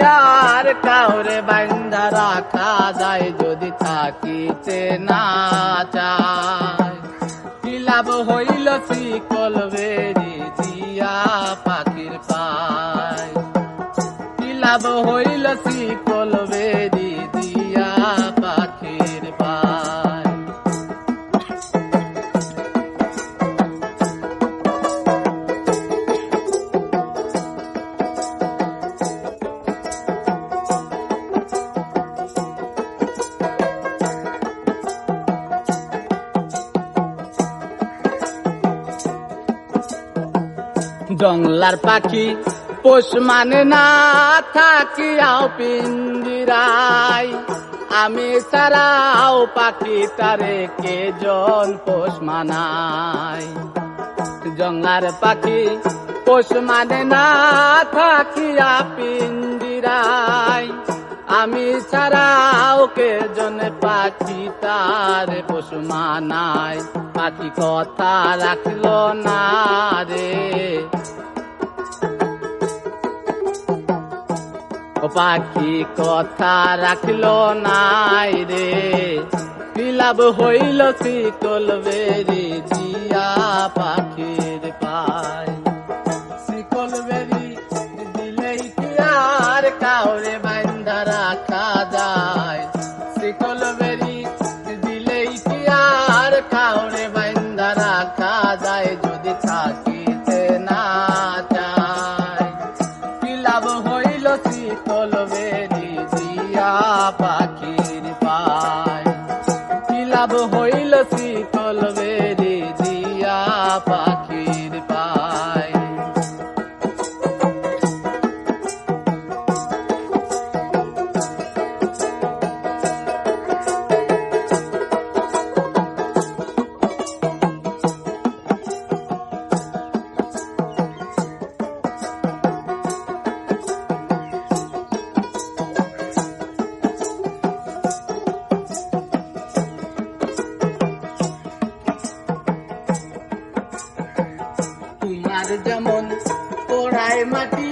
আর কাউরে বাইন্দা রাখা যায় যদি থাকিতে না চায়। লাভ হইল শিকল বেরি দিয়া পাখির পায়। লাভ হইল শিকল বেরি জংলার পাখি পোষ মানে না থাকিয়াও পিঞ্জিরাই আমি সারাও পাখি তারে কে জন পোষ মানাই জংলার পাখি পোষ মানে না থাকিয়া পিঞ্জিরাই আমি ছাড়াও কে জন পাখি তার পশু মানায়? পাখি কথা রাখল না রে। ও পাখি কথা রাখল নাই রে। বিলাপ হইল শীতল বেরি জিয়া পাখির বান্ধা তোমার যেমন পোড়ায় মাটি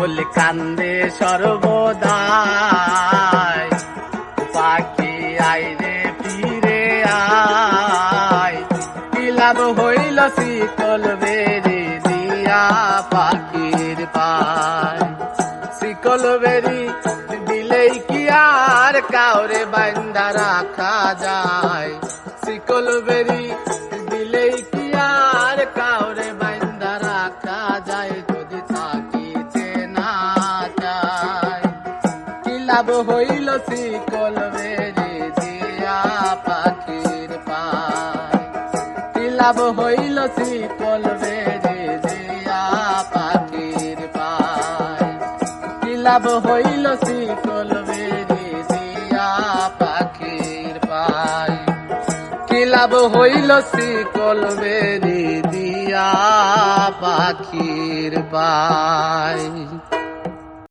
বলে কান্দে সর্বদাই। পাখি আইরে, ফিরে আয়। লাভ হইল শীতল বেরি দিয়া পাখির পায়। শিকল বেরি দিলেই কি আর কাউরে বান্দা রাখা যায়। শিকল বেরি দিয়া পাখির পায়। কি হইল শিকল বেরি দিয়া পাখির পায়। কি হইল শিকল বেরি দিয়া পাখির পায়। কি লাভ হইল শিকল বেরি দিয়া পাখির পায়।